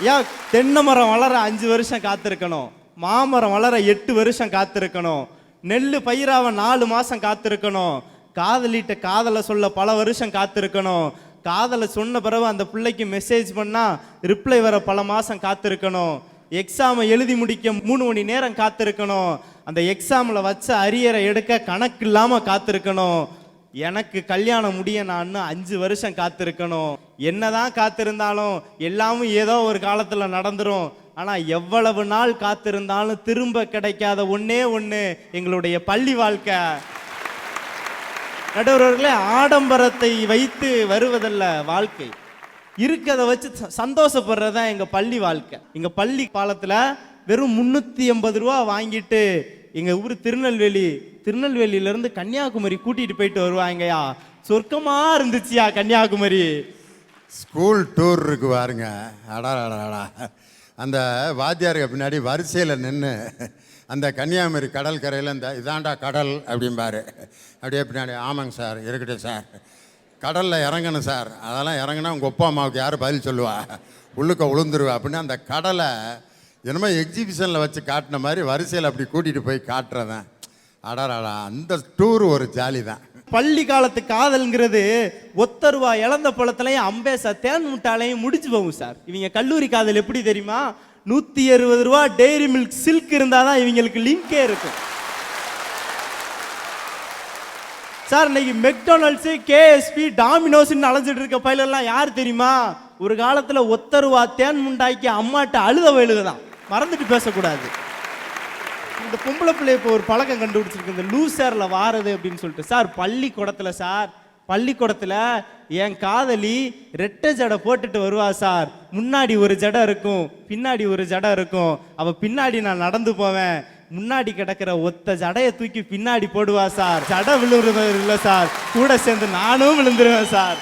ஏன் தென்னை மரம் வளர அஞ்சு வருஷம் காத்திருக்கணும். மாமரம் வளர எட்டு வருஷம் காத்திருக்கணும். நெல் பயிராவ நாலு மாதம் காத்திருக்கணும். காதலிட்ட காதலை சொல்ல பல வருஷம் காத்திருக்கணும். காதலை சொன்ன பிறகு அந்த பிள்ளைக்கு மெசேஜ் பண்ணால் ரிப்ளை வர பல மாதம் காத்திருக்கணும். எக்ஸாமை எழுதி முடிக்க மூணு மணி நேரம் காத்திருக்கணும். அந்த எக்ஸாமில் வச்ச அரியரை எடுக்க கணக்கு இல்லாமல் காத்திருக்கணும். எனக்கு கல்யாணம் முடிய நான் அஞ்சு வருஷம் காத்திருக்கணும். என்னதான் காத்திருந்தாலும் எல்லாமும் ஏதோ ஒரு காலத்தில் நடந்துரும். ஆனால் எவ்வளவு நாள் காத்திருந்தாலும் திரும்ப கிடைக்காத ஒன்றே ஒன்று எங்களுடைய பள்ளி வாழ்க்கை. நடுவர்களே ஆடம்பரத்தை வைத்து வருவதல்ல வாழ்க்கை. இருக்கதை வச்சு ச- சந்தோஷப்படுறது தான் எங்கள் பள்ளி வாழ்க்கை. எங்கள் பள்ளி காலத்தில் வெறும் முந்நூற்றி எண்பது ரூபா வாங்கிட்டு எங்கள் ஊர் திருநெல்வேலி திருநெல்வேலியிலேருந்து கன்னியாகுமரி கூட்டிகிட்டு போயிட்டு வருவாங்கய்யா. சொர்க்கமாக இருந்துச்சியா கன்னியாகுமரி. ஸ்கூல் டூர் இருக்கு பாருங்க. அடா அடா அந்த வாத்தியாருக்கு பின்னாடி வரிசையில் நின்று அந்த கன்னியாகுமரி கடல் கரையில் இந்த இதாண்டா கடல் அப்படிம்பாரு. அப்படியே பின்னாடி ஆமாங்க சார் இருக்கட்டும் சார். கடலில் இறங்கணும் சார். அதெல்லாம் இறங்கினா உங்கள் அப்பா அம்மாவுக்கு யார் பதில் சொல்லுவா? உள்ளுக்க உளுந்துருவா. அப்படின்னு அந்த கடலை என்னமோ எக்ஸிபிஷனில் வச்சு காட்டின மாதிரி வரிசையில் அப்படி கூட்டிகிட்டு போய் காட்டுறதான். அடாடாடா அந்த டூர் ஒரு ஜாலி தான் பள்ளி காலத்து காதல்ங்கிறது ஒத்த ரூபா இழந்த பழத்துலையும் அம்பேசா தேன் முட்டாலையும் முடிச்சு போகும் சார். இவங்க கல்லூரி காதல் எப்படி தெரியுமா? நூற்றி அறுபது ரூபா டெய்ரி மில்க் சில்க் இருந்தால் தான் இவங்களுக்கு லிங்கே இருக்கும். சார் இன்னைக்கு மெக்டொனால்ட்ஸு கேஎஸ்பி டாமினோஸ்னு அலைஞ்சிட்டு இருக்க பயிலெல்லாம் யார் தெரியுமா? ஒரு காலத்தில் ஒத்த ரூபா தேன் முண்டாக்கி அம்மாட்ட அழுத வயலுக தான் மறந்துட்டு பேசக்கூடாது. இந்த பொம்பளை பிள்ளை இப்போ ஒரு பழக்கம் கண்டுபிடிச்சிருக்கு. இந்த லூசரில் வாரது அப்படின்னு சொல்லிட்டு. சார் பள்ளிக்கூடத்தில் சார் பள்ளிக்கூடத்தில் என் காதலி ரெட்டை ஜடை போட்டுட்டு வருவா சார். முன்னாடி ஒரு ஜடை இருக்கும் பின்னாடி ஒரு ஜடை இருக்கும். அவள் பின்னாடி நான் நடந்து போவேன். முன்னாடி கிடக்கிற ஒத்த ஜடையை தூக்கி பின்னாடி போடுவா சார். ஜடை விழுறது இல்லை சார். கூட சேர்ந்து நானும் விழுந்துருவேன் சார்.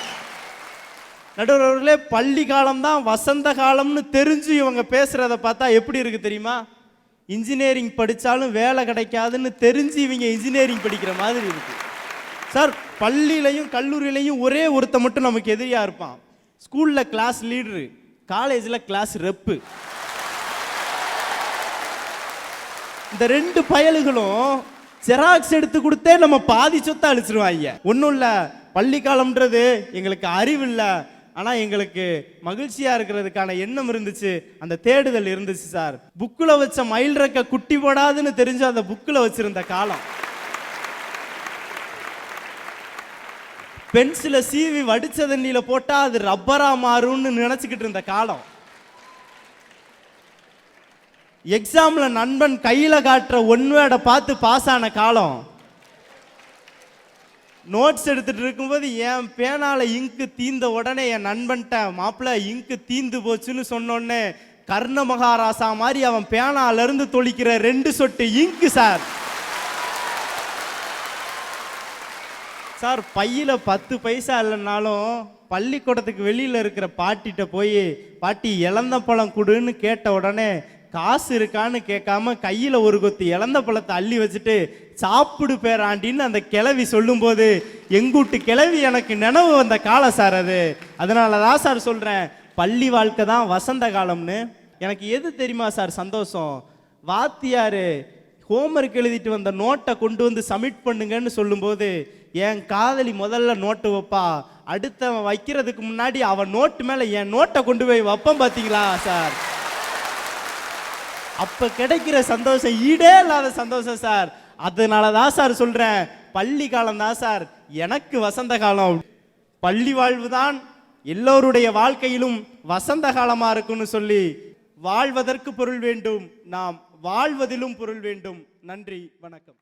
நடுவர்களே பள்ளி காலம்தான் வசந்த காலம்னு தெரிஞ்சு இவங்க பேசுறத பார்த்தா எப்படி இருக்கு தெரியுமா? இன்ஜினியரிங் படித்தாலும் வேலை கிடைக்காதுன்னு தெரிஞ்சு இவங்க இன்ஜினியரிங் படிக்கிற மாதிரி இருக்குது சார் பள்ளியிலையும் கல்லூரியிலையும் ஒரே ஒருத்த மட்டும் நமக்கு எதிரியாக இருப்பான். ஸ்கூலில் கிளாஸ் லீடரு காலேஜில் கிளாஸ் ரெப்பு இந்த ரெண்டு பயலுகளும் ஜெராக்ஸ் எடுத்து கொடுத்தே நம்ம பாதி சொத்தை அழிச்சிருவாங்க. ஒன்றும் இல்லை பள்ளி காலம்ன்றது எங்களுக்கு அறிவு இல்லை. ஆனால் எங்களுக்கு மகிழ்ச்சியாக இருக்கிறதுக்கான எண்ணம் இருந்துச்சு. அந்த தேடுதல் இருந்துச்சு சார். புக்கில் வச்ச மயில் ரெக்க குட்டி போடாதுன்னு தெரிஞ்சு அந்த புக்கில் வச்சுருந்த காலம். பென்சிலை சீவி வடிச்ச தண்ணியில் போட்டால் அது ரப்பராக மாறும்னு நினச்சிக்கிட்டு இருந்த காலம். எக்ஸாமில் நண்பன் கையில் காட்டுற ஒன்வேடை பார்த்து பாஸ் ஆன காலம். நோட்ஸ் எடுத்துகிட்டு இருக்கும்போது என் பேனால் இங்கு தீந்த உடனே என் நண்பன்ட்ட மாப்பிள்ள இங்கு தீந்து போச்சுன்னு சொன்னோடனே கர்ண மகாராசா மாதிரி அவன் பேனாலிருந்து தொளிக்கிற ரெண்டு சொட்டு இங்கு சார். சார் பையில் பத்து பைசா இல்லைன்னாலும் பள்ளிக்கூடத்துக்கு வெளியில் இருக்கிற பாட்டிகிட்ட போய் பாட்டி இழந்த பழம் கொடுன்னு கேட்ட உடனே காசு இருக்கான்னு கேட்காம கையில் ஒரு கொத்து இழந்த பழத்தை அள்ளி வச்சுட்டு சாப்பிடு பேராண்டின்னு அந்த கிளவி சொல்லும்போது எங்கூட்டு கிளவி எனக்கு நினைவு வந்த காலம் சார் அது. அதனால தான் சார் சொல்கிறேன் பள்ளி வாழ்க்கை தான் வசந்த காலம்னு. எனக்கு எது தெரியுமா சார் சந்தோஷம்? வாத்தியார் ஹோம்ஒர்க் எழுதிட்டு வந்த நோட்டை கொண்டு வந்து சப்மிட் பண்ணுங்கன்னு சொல்லும்போது என் காதலி முதல்ல நோட்டு வைப்பா. அடுத்தவன் வைக்கிறதுக்கு முன்னாடி அவன் நோட்டு மேலே என் நோட்டை கொண்டு போய் வைப்பேன் பார்த்தீங்களா சார்? அப்போ கிடைக்கிற சந்தோஷம் ஈடே இல்லாத சந்தோஷம் சார். அதனால தான் சார் சொல்கிறேன் பள்ளி காலம் தான் சார். எனக்கு வசந்த காலம். பள்ளி வாழ்வு தான் எல்லோருடைய வாழ்க்கையிலும் வசந்த காலமாக இருக்கும்னு சொல்லி வாழ்வதற்கு பொருள் வேண்டும். நாம் வாழ்வதிலும் பொருள் வேண்டும். நன்றி வணக்கம்.